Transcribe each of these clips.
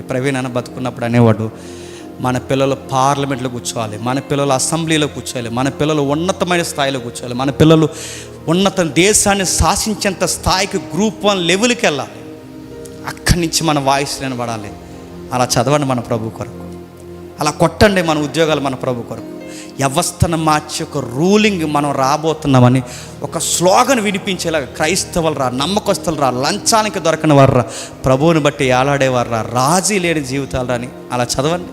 ప్రవీణ్ అన్న బతుకున్నప్పుడు అనేవాడు మన పిల్లలు పార్లమెంట్లో కూర్చోవాలి మన పిల్లలు అసెంబ్లీలో కూర్చోవాలి మన పిల్లలు ఉన్నతమైన స్థాయిలో కూర్చోవాలి మన పిల్లలు ఉన్నత దేశాన్ని శాసించేంత స్థాయికి గ్రూప్ వన్ లెవెల్కి వెళ్ళాలి. అక్కడి నుంచి మన వాయిస్ వినబడాలి. అలా చదవండి మన ప్రభు కొరకు. అలా కొట్టండి మన ఉద్యోగాలు మన ప్రభు కొరకు. వ్యవస్థను మార్చి ఒక రూలింగ్ మనం రాబోతున్నామని ఒక స్లోగన్ వినిపించేలాగా క్రైస్తవులు రా నమ్మకస్తులు రా లంచానికి దొరకని వారు రా ప్రభువుని బట్టి ఏలాడేవారు రా రాజీ లేని జీవితాలు రా అని అలా చదవండి.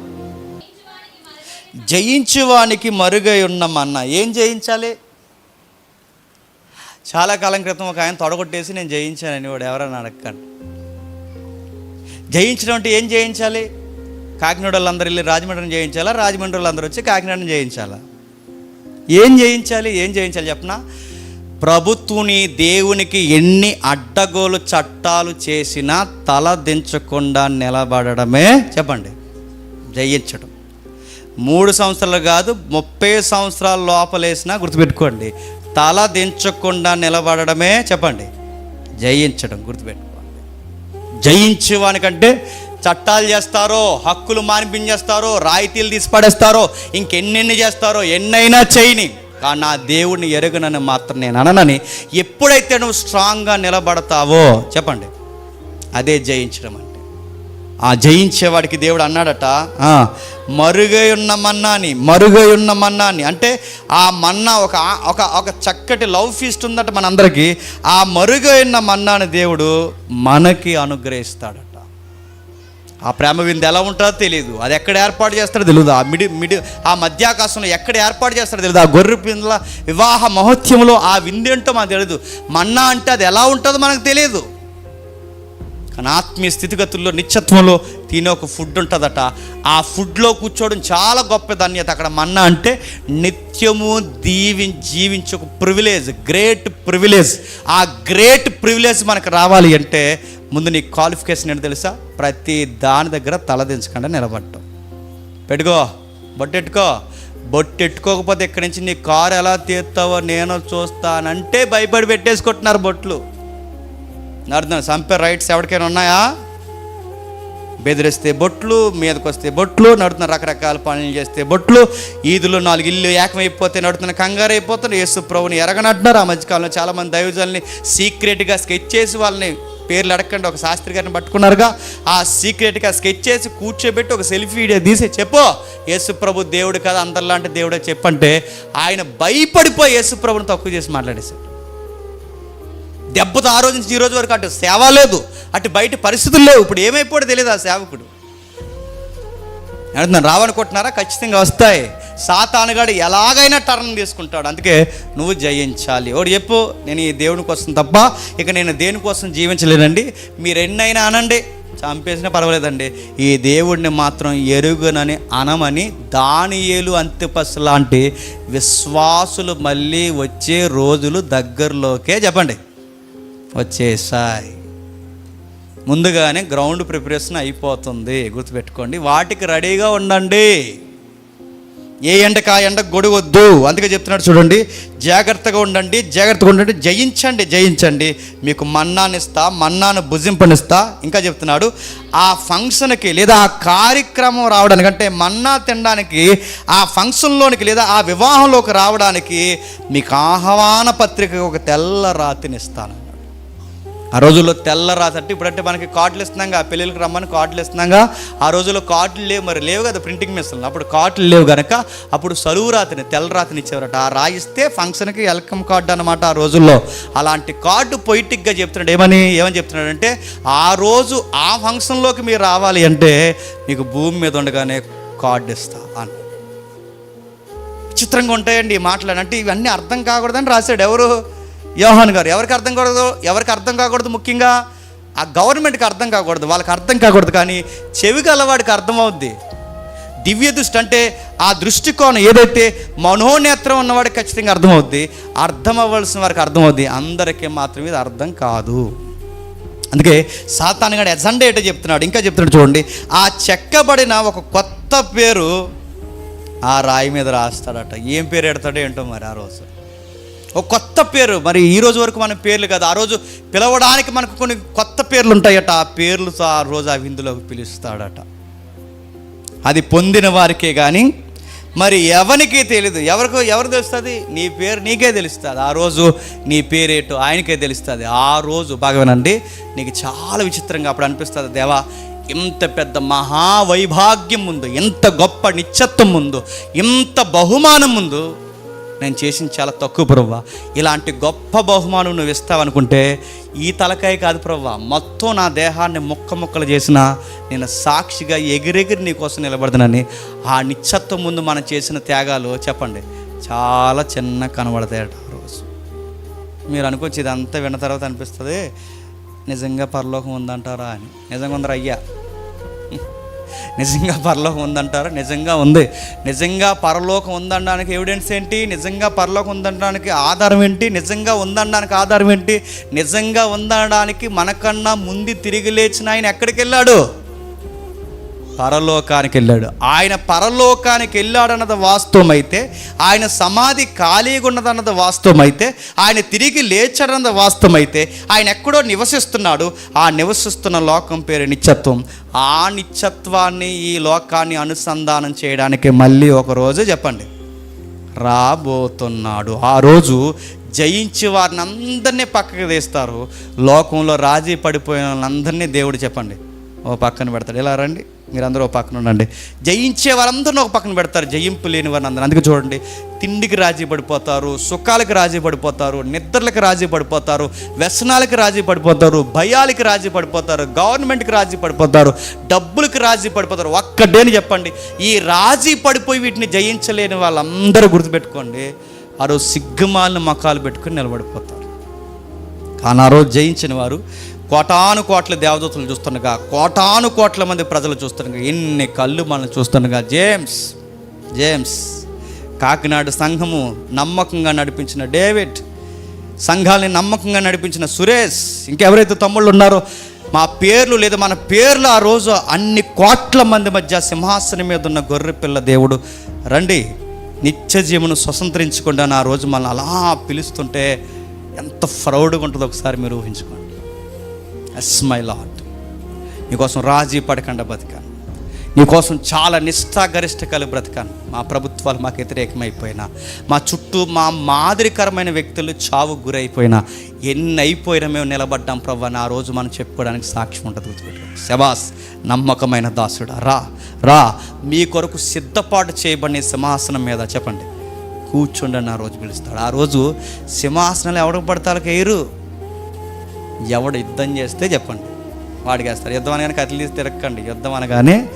జయించువానికి మరుగై ఉన్నామన్న ఏం జయించాలి? చాలా కాలం క్రితం ఒక ఆయన తొడగొట్టేసి నేను జయించానని వాడు ఎవరైనా అడగండి జయించడం అంటే ఏం జయించాలి? కాకినాడ వాళ్ళందరూ వెళ్ళి రాజమండ్రిని చేయించాలా రాజమండ్రి వాళ్ళందరూ వచ్చి కాకినాడని చేయించాలా ఏం చేయించాలి ఏం చేయించాలి చెప్పనా? ప్రభుత్వుని దేవునికి ఎన్ని అడ్డగోలు చట్టాలు చేసినా తల దించకుండా నిలబడడమే చెప్పండి. జయించడం. మూడు సంవత్సరాలు కాదు ముప్పై సంవత్సరాల లోపలేసినా గుర్తుపెట్టుకోండి. తల దించకుండా నిలబడడమే చెప్పండి. జయించడం గుర్తుపెట్టుకోండి. జయించేవానికంటే చట్టాలు చేస్తారో హక్కులు మానిపించేస్తారో రాయితీలు తీసి పడేస్తారో ఇంకెన్నెన్ని చేస్తారో ఎన్నైనా చేయని. కానీ నా దేవుడిని ఎరగనని మాత్రం నేను అననని ఎప్పుడైతే నువ్వు స్ట్రాంగ్గా నిలబడతావో చెప్పండి అదే జయించడం అంటే. ఆ జయించేవాడికి దేవుడు అన్నాడట మరుగై ఉన్న మన్నాని మరుగై ఉన్న మన్నాని. అంటే ఆ మన్నా ఒక ఒక ఒక చక్కటి లవ్ ఫీస్ట్ ఉందట మనందరికీ. ఆ మరుగై ఉన్న మన్నాని దేవుడు మనకి అనుగ్రహిస్తాడట. ఆ ప్రేమ విందు ఎలా ఉంటుందో తెలియదు అది ఎక్కడ ఏర్పాటు చేస్తాడో తెలియదు ఆ మిడి మిడి ఆ మధ్యాకాశంలో ఎక్కడ ఏర్పాటు చేస్తాడో తెలియదు ఆ గొర్రె పిందుల వివాహ మహోత్సవంలో ఆ విందేంటో మనకు తెలియదు మన్నా అంటే అది ఎలా ఉంటుందో మనకు తెలియదు కానీ ఆత్మీయ స్థితిగతుల్లో నిత్యత్వంలో తినే ఒక ఫుడ్ ఉంటుందట. ఆ ఫుడ్లో కూర్చోవడం చాలా గొప్ప ధన్యత. అక్కడ మన్నా అంటే నిత్యము దీవి జీవించే ఒక ప్రివిలేజ్ గ్రేట్ ప్రివిలేజ్ ఆ గ్రేట్ ప్రివిలేజ్ మనకు రావాలి అంటే ముందు నీ క్వాలిఫికేషన్ ఏంటో తెలుసా? ప్రతి దాని దగ్గర తలదించకుండా నిలబడటం. పెట్టుకో బొట్టెట్టుకో. బొట్టెట్టుకోకపోతే ఇక్కడి నుంచి నీ కారు ఎలా తీస్తావో నేను చూస్తానంటే భయపడి పెట్టేసుకుంటున్నారు బొట్లు. అర్థం చంపే రైట్స్ ఎవరికైనా ఉన్నాయా? బెదిరిస్తే బొట్లు మీదకి వస్తే బొట్లు నడుతున్న రకరకాల పనులు చేస్తే బొట్లు ఈదులు నాలుగు ఇల్లు ఏకమైపోతే నడుతున్న కంగారు అయిపోతున్న యేసు ప్రభుని ఎరగనట్టున్నారు. ఆ మధ్యకాలంలో చాలామంది దైవజాలని సీక్రెట్గా స్కెచ్ చేసి వాళ్ళని పేర్లు అడగండి ఒక శాస్త్రి గారిని పట్టుకున్నారుగా. ఆ సీక్రెట్గా స్కెచ్ చేసి కూర్చోబెట్టి ఒక సెల్ఫీ వీడియో తీసి చెప్పు. యేసుప్రభు దేవుడు కదా అందరిలాంటి దేవుడే చెప్పంటే ఆయన భయపడిపోయి యేసుప్రభుని తక్కువ చేసి మాట్లాడేశాడు. దెబ్బతో ఆ రోజు నుంచి ఈ రోజు వరకు అటు సేవ లేదు అటు బయట పరిస్థితులు లేవు. ఇప్పుడు ఏమైపోయాడో తెలియదు ఆ సేవకుడు. అడుగుతున్నాను రావనుకుంటున్నారా ఖచ్చితంగా వస్తాయి. సాతానుగాడు ఎలాగైనా టర్న్ తీసుకుంటాడు. అందుకే నువ్వు జయించాలి. ఒకటి చెప్పు నేను ఈ దేవుని కోసం తప్ప ఇక నేను దేనికోసం జీవించలేనండి? మీరు ఎన్నైనా అనండి చంపేసినా పర్వాలేదండి. ఈ దేవుడిని మాత్రం ఎరుగునని అనమని దానియేలు అంత్యపస్ లాంటి విశ్వాసులు మళ్ళీ వచ్చే రోజులు దగ్గరలోకే చెప్పండి. వచ్చేసాయి. ముందుగానే గ్రౌండ్ ప్రిపరేషన్ అయిపోతుంది. గుర్తుపెట్టుకోండి. వాటికి రెడీగా ఉండండి. ఏ ఎండకు ఆ ఎండ గొడవద్దు అందుకే చెప్తున్నాడు చూడండి జాగ్రత్తగా ఉండండి జాగ్రత్తగా ఉండండి జయించండి జయించండి. మీకు మన్నానిస్తా మన్నాను భుజింపనిస్తా. ఇంకా చెప్తున్నాడు ఆ ఫంక్షన్కి లేదా ఆ కార్యక్రమం రావడానికి అంటే మన్నా తినడానికి ఆ ఫంక్షన్లోనికి లేదా ఆ వివాహంలోకి రావడానికి మీకు ఆహ్వాన పత్రిక ఒక తెల్ల రాతినిస్తాను. ఆ రోజుల్లో తెల్ల రాత ఇప్పుడంటే మనకి కార్డులు ఇస్తున్నాగా పెళ్ళిళ్ళకి రమ్మని కార్డులు ఇస్తున్నాగా. ఆ రోజుల్లో కార్డులు లేవు మరి లేవు కదా ప్రింటింగ్ మిస్సులు అప్పుడు కార్డులు లేవు కనుక అప్పుడు సరువు రాతని తెల్ల రాతిని ఇచ్చేవారట. ఆ రాయిస్తే ఫంక్షన్కి వెల్కమ్ కార్డు అనమాట ఆ రోజుల్లో. అలాంటి కార్డు పొయిటిక్గా చెప్తున్నాడు. ఏమని ఏమని చెప్తున్నాడంటే ఆ రోజు ఆ ఫంక్షన్లోకి మీరు రావాలి అంటే మీకు భూమి మీద ఉండగానే కార్డు ఇస్తా అని విచిత్రంగా ఉంటాయండి మాట్లాడంటే ఇవన్నీ అర్థం కాకూడదని రాశాడు. ఎవరు? యోహాన్ గారు ఎవరికి అర్థం కాకూడదు? ఎవరికి అర్థం కాకూడదు ముఖ్యంగా? ఆ గవర్నమెంట్కి అర్థం కాకూడదు. వాళ్ళకి అర్థం కాకూడదు కానీ చెవి గలవాడికి అర్థమవుద్ది దివ్య దృష్టి అంటే ఆ దృష్టికోణం ఏదైతే మనోనేత్రం ఉన్నవాడికి ఖచ్చితంగా అర్థమవుద్ది అర్థం అవ్వాల్సిన వారికి అర్థమవుద్ది అందరికీ మాత్రం ఇది అర్థం కాదు. అందుకే సాతానుగాడు ఎజెండా ఏంటో చెప్తున్నాడు ఇంకా చెప్తున్నాడు చూడండి. ఆ చెక్కబడిన ఒక కొత్త పేరు ఆ రాయి మీద రాస్తాడట. ఏం పేరు ఎడతాడో ఏంటో మరి ఆ రోజు. ఒక కొత్త పేరు. మరి ఈ రోజు వరకు మన పేర్లు కాదు ఆ రోజు పిలవడానికి మనకు కొన్ని కొత్త పేర్లు ఉంటాయట ఆ పేర్లు ఆ రోజు ఆ విందులోకి పిలుస్తాడట. అది పొందిన వారికే కానీ మరి ఎవరికి తెలియదు ఎవరికి ఎవరు తెలుస్తుంది? నీ పేరు నీకే తెలుస్తుంది. ఆ రోజు నీ పేరేటో ఆయనకే తెలుస్తుంది. ఆ రోజు బాగానండి నీకు చాలా విచిత్రంగా అప్పుడు అనిపిస్తుంది. దేవా ఇంత పెద్ద మహావైభాగ్యం ముందు ఎంత గొప్ప నిత్యత్వం ముందు ఇంత బహుమానం ముందు నేను చేసింది చాలా తక్కువ ప్రవ్వ ఇలాంటి గొప్ప బహుమానం నువ్వు ఇస్తావనుకుంటే ఈ తలకాయ కాదు ప్రవ్వ మొత్తం నా దేహాన్ని ముక్క ముక్కలు చేసిన నేను సాక్షిగా ఎగిరెగిరి నీ కోసం నిలబడతానని ఆ నిశ్చత్వం ముందు మనం చేసిన త్యాగాలు చెప్పండి. చాలా చిన్న కనబడతాయట రోజు. మీరు అనుకోవచ్చు ఇదంతా విన్న తర్వాత అనిపిస్తుంది. నిజంగా పరలోకం ఉందంటారా అని. నిజంగా ఉందరా అయ్యా? నిజంగా పరలోకం ఉందంటారా? నిజంగా ఉంది. నిజంగా పరలోకం ఉందనడానికి ఎవిడెన్స్ ఏంటి? నిజంగా పరలోకం ఉందనడానికి ఆధారం ఏంటి? నిజంగా ఉందనడానికి ఆధారం ఏంటి? నిజంగా ఉందనడానికి మనకన్నా ముందు తిరిగి లేచిన ఆయన ఎక్కడికి వెళ్ళాడు? పరలోకానికి వెళ్ళాడు. ఆయన పరలోకానికి వెళ్ళాడన్నది వాస్తవమైతే ఆయన సమాధి ఖాళీగా ఉన్నదన్నది వాస్తవం అయితే ఆయన తిరిగి లేచాడన్నది వాస్తవమైతే ఆయన ఎక్కడో నివసిస్తున్నాడు. ఆ నివసిస్తున్న లోకం పేరు నిత్యత్వం. ఆ నిత్యత్వాన్ని ఈ లోకాన్ని అనుసంధానం చేయడానికి మళ్ళీ ఒక రోజు చెప్పండి. రాబోతున్నాడు. ఆ రోజు జయించి వారిని అందరినీ పక్కకు తీస్తారు. లోకంలో రాజీ పడిపోయిన వాళ్ళందరినీ దేవుడు చెప్పండి. ఓ పక్కన పెడతాడు. ఇలా రండి. మీరందరూ ఒక పక్కన ఉండండి. జయించే వారందరిని ఒక పక్కన పెడతారు. జయింపు లేని వారిని అందరూ. అందుకే చూడండి తిండికి రాజీ పడిపోతారు సుఖాలకు రాజీ పడిపోతారు నిద్రలకు రాజీ పడిపోతారు వ్యసనాలకు రాజీ పడిపోతారు భయాలకి రాజీ పడిపోతారు గవర్నమెంట్కి రాజీ పడిపోతారు డబ్బులకు రాజీ పడిపోతారు. ఒక్కడేని చెప్పండి. ఈ రాజీ పడిపోయి వీటిని జయించలేని వాళ్ళందరూ గుర్తుపెట్టుకోండి. ఆ రోజు సిగ్గుమాలిన మకాలు పెట్టుకుని నిలబడిపోతారు. కానీ ఆ రోజు జయించిన వారు కోటాను కోట్ల దేవదూతలు చూస్తుండగా కోటాను కోట్ల మంది ప్రజలు చూస్తుండగా ఎన్ని కళ్ళు మనల్ని చూస్తుండగా జేమ్స్ జేమ్స్ కాకినాడ సంఘము నమ్మకంగా నడిపించిన డేవిడ్ సంఘాలని నమ్మకంగా నడిపించిన సురేష్ ఇంకెవరైతే తమ్ముళ్ళు ఉన్నారో మా పేర్లు లేదా మన పేర్లు ఆ రోజు అన్ని కోట్ల మంది మధ్య సింహాసనం మీద ఉన్న గొర్రె పిల్ల దేవుడు రండి నిత్య జీవను స్వతంత్రించకుండా ఆ రోజు మనల్ని అలా పిలుస్తుంటే ఎంత ప్రౌడ్గా ఉంటుందో ఒకసారి మీరు ఊహించుకోండి. ఎస్ మై లాట్ నీకోసం రాజీ పడకుండా బతికాను నీకోసం చాలా నిష్ఠాగరిష్ట కలిగి బ్రతికాను. మా ప్రభుత్వాలు మాకు వ్యతిరేకమైపోయినా మా చుట్టూ మా మాదిరికరమైన వ్యక్తులు చావు గురైపోయినా ఎన్ని అయిపోయినా మేము నిలబడ్డాం ప్రవ్వ. ఆ రోజు మనం చెప్పుకోవడానికి సాక్ష్యం ఉంటుంది శబాస్ నమ్మకమైన దాసుడా రా రా. మీ కొరకు సిద్ధపాటు చేయబడిన సింహాసనం మీద చెప్పండి. కూర్చుండని ఆ రోజు పిలుస్తాడు. ఆ రోజు సింహాసనాలు ఎవరికి పడతారు వేయరు ఎవడు యుద్ధం చేస్తే చెప్పండి. వాడికి వేస్తారు యుద్ధం అనగానే కత్తిలు తీసి తిరగకండి యుద్ధం అనగానే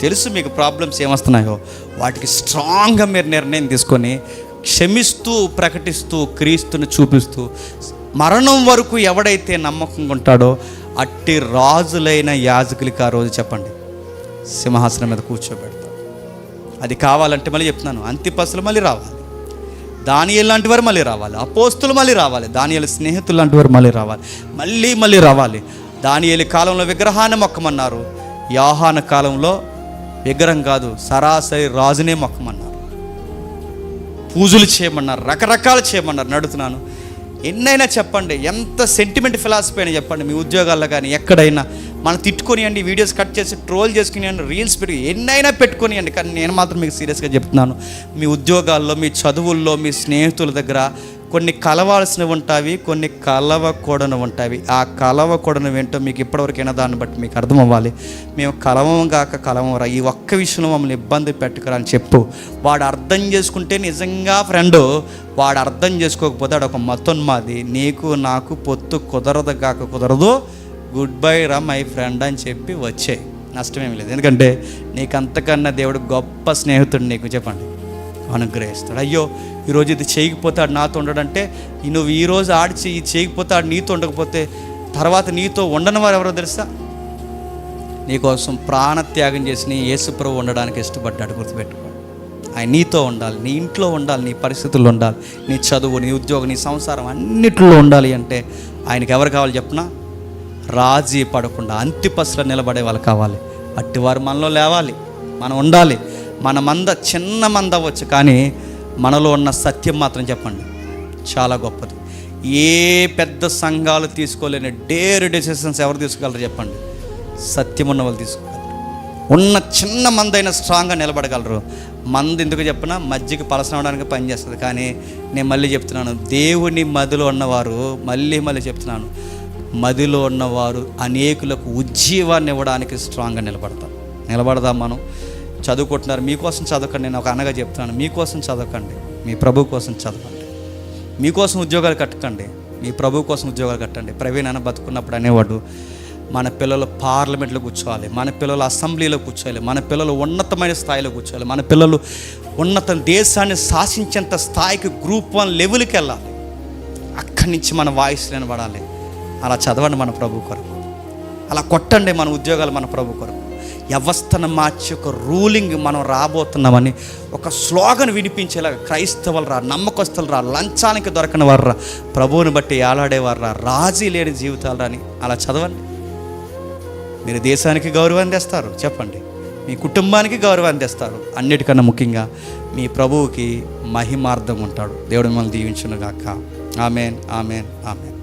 తెలుసు మీకు ప్రాబ్లమ్స్ ఏమొస్తున్నాయో. వాటికి స్ట్రాంగ్గా మీరు నిర్ణయం తీసుకొని క్షమిస్తూ ప్రకటిస్తూ క్రీస్తుని చూపిస్తూ మరణం వరకు ఎవడైతే నమ్మకంగా ఉంటాడో అట్టి రాజులైన యాజకులకి ఆ రోజు చెప్పండి. సింహాసనం మీద కూర్చోబెడతాడు అది కావాలంటే మళ్ళీ చెప్తున్నాను. అంతిపసులు మళ్ళీ రావాలి. దానియల్ లాంటి వారు మళ్ళీ రావాలి. అపోస్తులు మళ్ళీ రావాలి. దానియల స్నేహితులు లాంటి వారు మళ్ళీ రావాలి. మళ్ళీ మళ్ళీ రావాలి. దానియలి కాలంలో విగ్రహాన్ని మొక్కమన్నారు. యాహాన కాలంలో విగ్రహం కాదు సరాసరి రాజునే మొక్కమన్నారు. పూజలు చేయమన్నారు రకరకాలు చేయమన్నారు. నడుతున్నాను. ఎన్నైనా చెప్పండి ఎంత సెంటిమెంట్ ఫిలాసఫీ అయినా చెప్పండి మీ ఉద్యోగాల్లో కానీ ఎక్కడైనా. మనం తిట్టుకొనియండి వీడియోస్ కట్ చేసి ట్రోల్ చేసుకునియండి రీల్స్ పెట్టి ఎన్నైనా పెట్టుకొనియండి. కానీ నేను మాత్రం మీకు సీరియస్గా చెప్తున్నాను మీ ఉద్యోగాల్లో మీ చదువుల్లో మీ స్నేహితుల దగ్గర కొన్ని కలవాల్సినవి ఉంటావి కొన్ని కలవకూడని ఉంటాయి ఆ కలవకూడని ఏంటో మీకు ఇప్పటివరకైనా దాన్ని బట్టి మీకు అర్థం అవ్వాలి మేము కలవం కాక కలవంరా ఈ ఒక్క విషయంలో మమ్మల్ని ఇబ్బంది పెట్టుకురా అని చెప్పు. వాడు అర్థం చేసుకుంటే నిజంగా ఫ్రెండ్ వాడు అర్థం చేసుకోకపోతే వాడు ఒక మతోన్మాది. నీకు నాకు పొత్తు కుదరదు కాక కుదరదు. గుడ్ బై రా మై ఫ్రెండ్ అని చెప్పి వచ్చాయి. నష్టమేమి లేదు. ఎందుకంటే నీకు అంతకన్నా దేవుడు గొప్ప స్నేహితుడు నీకు. చెప్పండి. అనుగ్రహిస్తాడు. అయ్యో ఈరోజు ఇది చేయకపోతాడు నాతో ఉండడంటే ఈ నువ్వు ఈరోజు ఆడిచి ఇది చేయకపోతాడు నీతో ఉండకపోతే తర్వాత నీతో ఉండని వారు ఎవరో తెలుసా? నీకోసం ప్రాణత్యాగం చేసి నీ యేసుప్రభు ఉండడానికి ఇష్టపడ్డాడు గుర్తుపెట్టుకో. ఆయన నీతో ఉండాలి నీ ఇంట్లో ఉండాలి నీ పరిస్థితుల్లో ఉండాలి నీ చదువు నీ ఉద్యోగం నీ సంసారం అన్నిట్లో ఉండాలి అంటే ఆయనకి ఎవరు కావాలి చెప్పనా? రాజీ పడకుండా అంతిపసలో నిలబడే వాళ్ళు కావాలి. అట్టి వారు మనలో లేవాలి మనం ఉండాలి. మన మంద చిన్న మంద అవ్వచ్చు కానీ మనలో ఉన్న సత్యం మాత్రం చెప్పండి. చాలా గొప్పది. ఏ పెద్ద సంఘాలు తీసుకోలేని డేర్ డెసిషన్స్ ఎవరు తీసుకోగలరు చెప్పండి. సత్యం ఉన్న వాళ్ళు తీసుకోగలరు. ఉన్న చిన్న మందైన స్ట్రాంగ్గా నిలబడగలరు. మంది ఎందుకు చెప్పినా మజ్జిగ పలసనవడానికి పనిచేస్తుంది కానీ నేను మళ్ళీ చెప్తున్నాను దేవుని మదిలో ఉన్నవారు మళ్ళీ మళ్ళీ చెప్తున్నాను మదిలో ఉన్నవారు అనేకులకు ఉజ్జీవాన్ని ఇవ్వడానికి స్ట్రాంగ్గా నిలబడతారు. నిలబడదాం మనం. చదువుకుంటున్నారు. మీకోసం చదవకండి నేను ఒక అనగా చెప్తున్నాను. మీకోసం చదవకండి. మీ ప్రభు కోసం చదవండి. మీకోసం ఉద్యోగాలు కట్టకండి. మీ ప్రభు కోసం ఉద్యోగాలు కట్టండి. ప్రవీణ్ అన్న బతుకున్నప్పుడు అనేవాడు మన పిల్లలు పార్లమెంట్లో కూర్చోవాలి మన పిల్లలు అసెంబ్లీలో కూర్చోవాలి మన పిల్లలు ఉన్నతమైన స్థాయిలో కూర్చోవాలి మన పిల్లలు ఉన్నత దేశాన్ని శాసించేంత స్థాయికి గ్రూప్ వన్ లెవెల్కి వెళ్ళాలి. అక్కడి నుంచి మన వాయిస్ వినబడాలి. అలా చదవండి మన ప్రభు కొరకు. అలా కొట్టండి మన ఉద్యోగాలు మన ప్రభు కొరకు. వ్యవస్థను మార్చి ఒక రూలింగ్ మనం రాబోతున్నామని ఒక స్లోగన్ వినిపించేలా క్రైస్తవులు రా నమ్మకస్తులు రా లంచానికి దొరకని వారు రా ప్రభువుని బట్టి ఏలాడేవారు రా రాజీ లేని జీవితాలు రాని అలా చదవండి. మీరు దేశానికి గౌరవాన్ని తెస్తారు చెప్పండి. మీ కుటుంబానికి గౌరవాన్ని తెస్తారు అన్నిటికన్నా ముఖ్యంగా మీ ప్రభువుకి మహిమార్థం ఉంటాడు. దేవుడు మిమ్మల్ని దీవించునుగాక. Amen amen amen.